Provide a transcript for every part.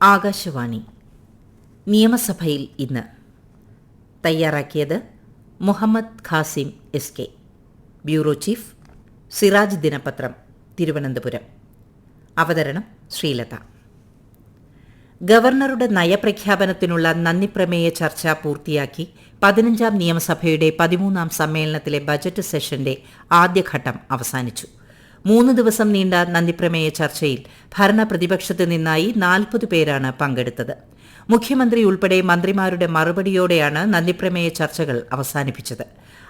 ആകാശവാണി. നിയമസഭയിൽ ഇന്ന്. തയ്യാറാക്കിയത് Muhammad Khasim S K. Bureau chief Siraj ദിനപത്രം തിരുവനന്തപുരം. അവതരണം ശ്രീലത. ഗവർണറുടെ നയപ്രഖ്യാപനത്തിനുള്ള നന്ദിപ്രമേയ ചർച്ച പൂർത്തിയാക്കി പതിനഞ്ചാം നിയമസഭയുടെ പതിമൂന്നാം സമ്മേളനത്തിലെ ബജറ്റ് സെഷന്റെ ആദ്യഘട്ടം അവസാനിച്ചു. മൂന്ന് ദിവസം നീണ്ട നന്ദിപ്രമേയ ചർച്ചയിൽ ഭരണ പ്രതിപക്ഷത്ത് നിന്നായി നാൽപ്പത് പേരാണ് പങ്കെടുത്തത്. മുഖ്യമന്ത്രി ഉൾപ്പെടെ മന്ത്രിമാരുടെ മറുപടിയോടെയാണ് നന്ദിപ്രമേയ ചർച്ചകൾ അവസാനിപ്പിച്ചത്.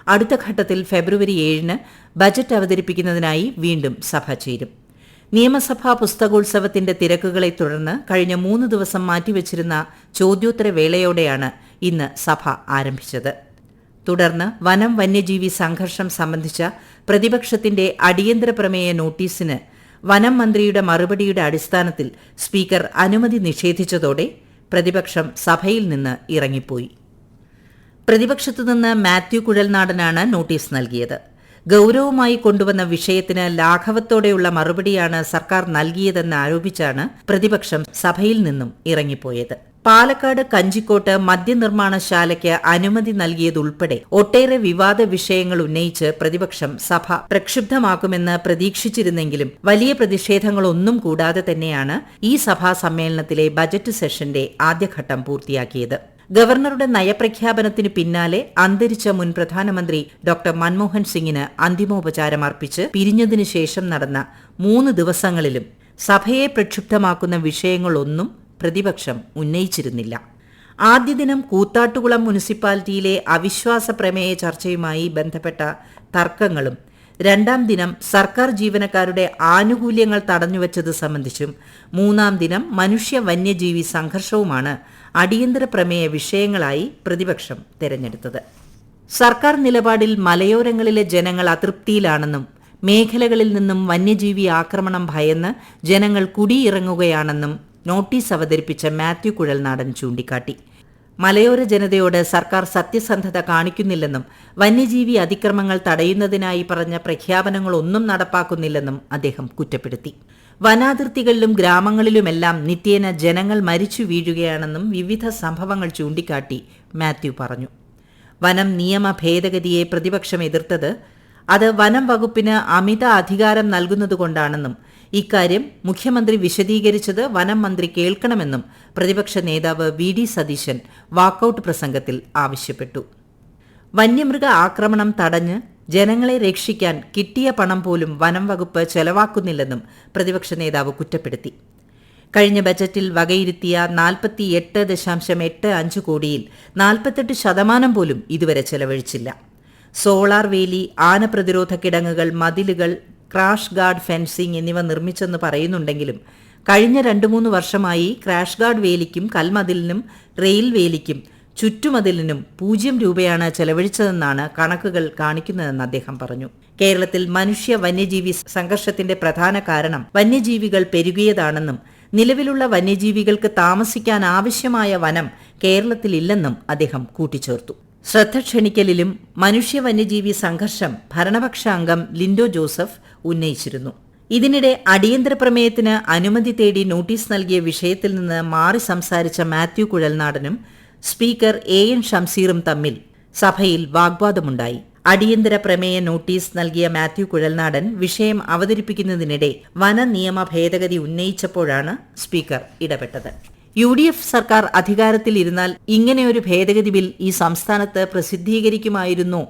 അടുത്ത ഘട്ടത്തിൽ ഫെബ്രുവരി ഏഴിന് ബജറ്റ് അവതരിപ്പിക്കുന്നതിനായി വീണ്ടും സഭ ചേരും. നിയമസഭാ പുസ്തകോത്സവത്തിന്റെ തിരക്കുകളെ തുടർന്ന് കഴിഞ്ഞ മൂന്ന് ദിവസം മാറ്റിവച്ചിരുന്ന ചോദ്യോത്തര വേളയോടെയാണ് ഇന്ന് സഭ ആരംഭിച്ചത്. തുടർന്ന് വനം വന്യജീവി സംഘർഷം സംബന്ധിച്ച പ്രതിപക്ഷത്തിന്റെ അടിയന്തര പ്രമേയ നോട്ടീസിന് വനം മന്ത്രിയുടെ മറുപടിയുടെ അടിസ്ഥാനത്തിൽ സ്പീക്കർ അനുമതി നിഷേധിച്ചതോടെ പ്രതിപക്ഷം സഭയിൽ നിന്ന് ഇറങ്ങിപ്പോയി. പ്രതിപക്ഷത്തുനിന്ന് മാത്യു കുഴൽനാടനാണ് നോട്ടീസ് നൽകിയത്. ഗൌരവമായി കൊണ്ടുവന്ന വിഷയത്തിന് ലാഘവത്തോടെയുള്ള മറുപടിയാണ് സർക്കാർ നൽകിയതെന്ന് ആരോപിച്ചാണ് പ്രതിപക്ഷം സഭയിൽ നിന്നും ഇറങ്ങിപ്പോയത്. പാലക്കാട് കഞ്ചിക്കോട്ട് മദ്യനിർമ്മാണശാലയ്ക്ക് അനുമതി നൽകിയതുൾപ്പെടെ ഒട്ടേറെ വിവാദ വിഷയങ്ങൾ ഉന്നയിച്ച് പ്രതിപക്ഷം സഭ പ്രക്ഷുബ്ധമാക്കുമെന്ന് പ്രതീക്ഷിച്ചിരുന്നെങ്കിലും വലിയ പ്രതിഷേധങ്ങളൊന്നും കൂടാതെ തന്നെയാണ് ഈ സഭാ സമ്മേളനത്തിലെ ബജറ്റ് സെഷന്റെ ആദ്യഘട്ടം പൂർത്തിയാക്കിയത്. ഗവർണറുടെ നയപ്രഖ്യാപനത്തിന് പിന്നാലെ അന്തരിച്ച മുൻ പ്രധാനമന്ത്രി ഡോക്ടർ മൻമോഹൻ സിംഗിന് അന്തിമോപചാരം അർപ്പിച്ച് പിരിഞ്ഞതിനു ശേഷം നടന്ന മൂന്ന് ദിവസങ്ങളിലും സഭയെ പ്രക്ഷുബ്ധമാക്കുന്ന വിഷയങ്ങളൊന്നും പ്രതിപക്ഷം ഉന്നയിച്ചിരുന്നില്ല. ആദ്യ ദിനം കൂത്താട്ടുകുളം മുനിസിപ്പാലിറ്റിയിലെ അവിശ്വാസ പ്രമേയ ചർച്ചയുമായി ബന്ധപ്പെട്ട തർക്കങ്ങളും രണ്ടാം ദിനം സർക്കാർ ജീവനക്കാരുടെ ആനുകൂല്യങ്ങൾ തടഞ്ഞുവച്ചത് സംബന്ധിച്ചും മൂന്നാം ദിനം മനുഷ്യ വന്യജീവി സംഘർഷവുമാണ് അടിയന്തര പ്രമേയ വിഷയങ്ങളായി പ്രതിപക്ഷം തെരഞ്ഞെടുത്തത്. സർക്കാർ നിലപാടിൽ മലയോരങ്ങളിലെ ജനങ്ങൾ അതൃപ്തിയിലാണെന്നും മേഖലകളിൽ നിന്നും വന്യജീവി ആക്രമണം ഭയന്ന് ജനങ്ങൾ കുടിയിറങ്ങുകയാണെന്നും നോട്ടീസ് അവതരിപ്പിച്ച മാത്യു കുഴൽനാടൻ ചൂണ്ടിക്കാട്ടി. മലയോര ജനതയോട് സർക്കാർ സത്യസന്ധത കാണിക്കുന്നില്ലെന്നും വന്യജീവി അതിക്രമങ്ങൾ തടയുന്നതിനായി പറഞ്ഞ പ്രഖ്യാപനങ്ങളൊന്നും നടപ്പാക്കുന്നില്ലെന്നും അദ്ദേഹം കുറ്റപ്പെടുത്തി. വനാതിർത്തികളിലും ഗ്രാമങ്ങളിലുമെല്ലാം നിത്യേന ജനങ്ങൾ മരിച്ചു വീഴുകയാണെന്നും വിവിധ സംഭവങ്ങൾ ചൂണ്ടിക്കാട്ടി മാത്യു പറഞ്ഞു. വനം നിയമ ഭേദഗതിയെ പ്രതിപക്ഷം എതിർത്തത് അത് വനം വകുപ്പിന് അമിത അധികാരം നൽകുന്നതുകൊണ്ടാണെന്നും ഇക്കാര്യം മുഖ്യമന്ത്രി വിശദീകരിച്ചത് വനം മന്ത്രി കേൾക്കണമെന്നും പ്രതിപക്ഷ നേതാവ് വി ഡി സതീശൻ വാക്കൌട്ട് പ്രസംഗത്തിൽ ആവശ്യപ്പെട്ടു. വന്യമൃഗ ആക്രമണം തടഞ്ഞ് ജനങ്ങളെ രക്ഷിക്കാൻ കിട്ടിയ പണം പോലും വനം വകുപ്പ് ചെലവാക്കുന്നില്ലെന്നും പ്രതിപക്ഷ നേതാവ് കുറ്റപ്പെടുത്തി. കഴിഞ്ഞ ബജറ്റിൽ വകയിരുത്തിയ നാൽപ്പത്തിയെട്ട് ദശാംശം എട്ട് അഞ്ച് കോടിയിൽ നാൽപ്പത്തെട്ട് ശതമാനം പോലും ഇതുവരെ ചെലവഴിച്ചില്ല. സോളാർ വേലി ആന പ്രതിരോധ കിടങ്ങുകൾ മതിലുകൾ ക്രാഷ് ഗാർഡ് ഫെൻസിംഗ് എന്നിവ നിർമ്മിച്ചെന്ന് പറയുന്നുണ്ടെങ്കിലും കഴിഞ്ഞ രണ്ടു മൂന്ന് വർഷമായി ക്രാഷ് ഗാർഡ് വേലിക്കും കൽമതിലിനും റെയിൽ വേലിക്കും ചുറ്റുമതിലിനും പൂജ്യം രൂപയാണ് ചെലവഴിച്ചതെന്നാണ് കണക്കുകൾ കാണിക്കുന്നതെന്ന് അദ്ദേഹം പറഞ്ഞു. കേരളത്തിൽ മനുഷ്യ വന്യജീവി സംഘർഷത്തിന്റെ പ്രധാന കാരണം വന്യജീവികൾ പെരുകിയതാണെന്നും നിലവിലുള്ള വന്യജീവികൾക്ക് താമസിക്കാൻ ആവശ്യമായ വനം കേരളത്തിലില്ലെന്നും അദ്ദേഹം കൂട്ടിച്ചേർത്തു. ശ്രദ്ധ ക്ഷണിക്കലിലും മനുഷ്യ വന്യജീവി സംഘർഷം ഭരണപക്ഷ അംഗം ലിൻഡോ ജോസഫ് ഉന്നയിച്ചിരുന്നു. ഇതിനിടെ അടിയന്തര പ്രമേയത്തിന് അനുമതി തേടി നോട്ടീസ് നൽകിയ വിഷയത്തിൽ നിന്ന് മാറി സംസാരിച്ച മാത്യു കുഴൽനാടനും സ്പീക്കർ എ എൻ ഷംസീറും തമ്മിൽ സഭയിൽ വാഗ്വാദമുണ്ടായി. അടിയന്തര പ്രമേയ നോട്ടീസ് നൽകിയ മാത്യു കുഴൽനാടൻ വിഷയം അവതരിപ്പിക്കുന്നതിനിടെ വന നിയമ ഭേദഗതി ഉന്നയിച്ചപ്പോഴാണ് സ്പീക്കർ ഇടപെട്ടത്. യു ഡി എഫ് സർക്കാർ അധികാരത്തിലിരുന്നാൽ ഇങ്ങനെയൊരു ഭേദഗതി ബിൽ ഈ സംസ്ഥാനത്ത് പ്രസിദ്ധീകരിക്കുമായിരുന്നോ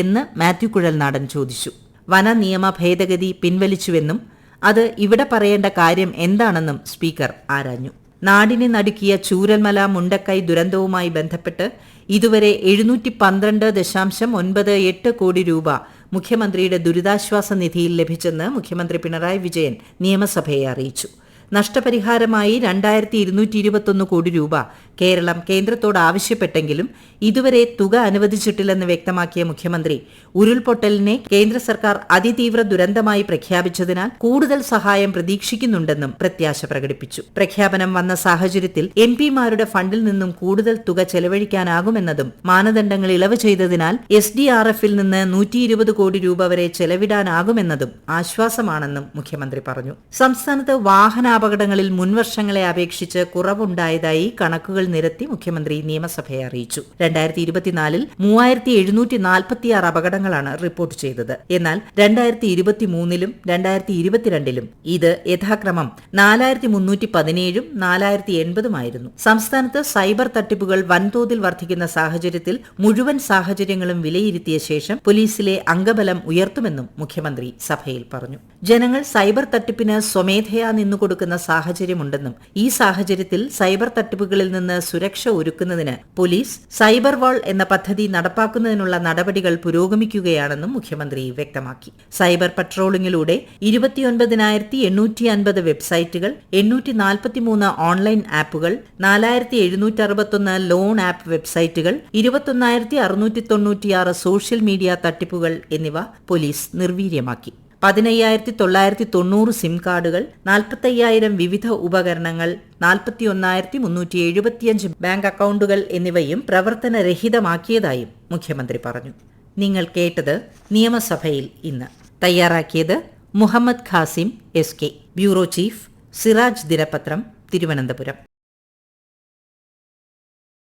എന്ന് മാത്യു കുഴൽനാടൻ ചോദിച്ചു. വന നിയമ ഭേദഗതി പിൻവലിച്ചുവെന്നും അത് ഇവിടെ പറയേണ്ട കാര്യം എന്താണെന്നും സ്പീക്കർ ആരാഞ്ഞു. നാടിനെ നടുക്കിയ ചൂരൽമല മുണ്ടക്കൈ ദുരന്തവുമായി ബന്ധപ്പെട്ട് ഇതുവരെ എഴുന്നൂറ്റി പന്ത്രണ്ട് ദശാംശം ഒൻപത് എട്ട് കോടി രൂപ മുഖ്യമന്ത്രിയുടെ ദുരിതാശ്വാസ നിധിയിൽ ലഭിച്ചെന്ന് മുഖ്യമന്ത്രി പിണറായി വിജയൻ നിയമസഭയെ അറിയിച്ചു. നഷ്ടപരിഹാരമായി രണ്ടായിരത്തി ഇരുന്നൂറ്റി ഇരുപത്തൊന്ന് കോടി രൂപ കേരളം കേന്ദ്രത്തോട് ആവശ്യപ്പെട്ടെങ്കിലും ഇതുവരെ തുക അനുവദിച്ചിട്ടില്ലെന്ന് വ്യക്തമാക്കിയ മുഖ്യമന്ത്രി ഉരുൾപൊട്ടലിനെ കേന്ദ്ര സർക്കാർ അതിതീവ്ര ദുരന്തമായി പ്രഖ്യാപിച്ചതിനാൽ കൂടുതൽ സഹായം പ്രതീക്ഷിക്കുന്നുണ്ടെന്നും പ്രത്യാശ പ്രകടിപ്പിച്ചു. പ്രഖ്യാപനം വന്ന സാഹചര്യത്തിൽ എം പിമാരുടെ ഫണ്ടിൽ നിന്നും കൂടുതൽ തുക ചെലവഴിക്കാനാകുമെന്നതും മാനദണ്ഡങ്ങൾ ഇളവ് ചെയ്തതിനാൽ എസ് ഡി ആർ എഫിൽ നിന്ന് നൂറ്റി ഇരുപത് കോടി രൂപ വരെ ചെലവിടാനാകുമെന്നതും ആശ്വാസമാണെന്നും മുഖ്യമന്ത്രി പറഞ്ഞു. സംസ്ഥാനത്ത് വാഹന വാഹനാപകടങ്ങളിൽ മുൻവർഷങ്ങളെ അപേക്ഷിച്ച് കുറവുണ്ടായതായി കണക്കുകൾ നിരത്തി മുഖ്യമന്ത്രി നിയമസഭയെ അറിയിച്ചു. രണ്ടായിരത്തി ഇരുപത്തിനാലിൽ മൂവായിരത്തി എഴുന്നൂറ്റി നാൽപ്പത്തിയാറ് അപകടങ്ങളാണ് റിപ്പോർട്ട് ചെയ്തത്. എന്നാൽ രണ്ടായിരത്തി ഇരുപത്തിമൂന്നിലും രണ്ടായിരത്തി ഇരുപത്തിരണ്ടിലും ഇത് യഥാക്രമം നാലായിരത്തി മുന്നൂറ്റി പതിനേഴും നാലായിരത്തി എൺപതുമായിരുന്നു സംസ്ഥാനത്ത് സൈബർ തട്ടിപ്പുകൾ വൻതോതിൽ വർദ്ധിക്കുന്ന സാഹചര്യത്തിൽ മുഴുവൻ സാഹചര്യങ്ങളും വിലയിരുത്തിയ ശേഷം പോലീസിലെ അംഗബലം ഉയർത്തുമെന്നും മുഖ്യമന്ത്രി സഭയിൽ പറഞ്ഞു. ജനങ്ങൾ സൈബർ തട്ടിപ്പിന് സ്വമേധയാ നിന്നുകൊടുക്കുന്ന സാഹചര്യമുണ്ടെന്നും ഈ സാഹചര്യത്തിൽ സൈബർ തട്ടിപ്പുകളിൽ നിന്ന് സുരക്ഷ ഒരുക്കുന്നതിന് പോലീസ് സൈബർ വാൾ എന്ന പദ്ധതി നടപ്പാക്കുന്നതിനുള്ള നടപടികൾ പുരോഗമിക്കുകയാണെന്നും മുഖ്യമന്ത്രി വ്യക്തമാക്കി. സൈബർ പട്രോളിംഗിലൂടെ ഇരുപത്തിയൊൻപതിനായിരത്തി എണ്ണൂറ്റി അൻപത് വെബ്സൈറ്റുകൾ എണ്ണൂറ്റി നാൽപ്പത്തിമൂന്ന് ഓൺലൈൻ ആപ്പുകൾ നാലായിരത്തി എഴുന്നൂറ്റി അറുപത്തൊന്ന് ലോൺ ആപ്പ് വെബ്സൈറ്റുകൾ ഇരുപത്തൊന്നായിരത്തി അറുന്നൂറ്റി തൊണ്ണൂറ്റിയാറ് സോഷ്യൽ മീഡിയ തട്ടിപ്പുകൾ എന്നിവ പോലീസ് നിർവീര്യമാക്കി. പതിനയ്യായിരത്തി തൊള്ളായിരത്തി തൊണ്ണൂറ് സിം കാർഡുകൾ നാൽപ്പത്തയ്യായിരം വിവിധ ഉപകരണങ്ങൾ നാൽപ്പത്തിയൊന്നായിരത്തി മുന്നൂറ്റി എഴുപത്തിയഞ്ച് ബാങ്ക് അക്കൗണ്ടുകൾ എന്നിവയും പ്രവർത്തനരഹിതമാക്കിയതായും മുഖ്യമന്ത്രി പറഞ്ഞു. നിങ്ങൾ കേട്ടത് നിയമസഭയിൽ ഇന്ന്. തയ്യാറാക്കിയത് Muhammad Khasim S K. Bureau chief Siraj ദിനപത്രം തിരുവനന്തപുരം.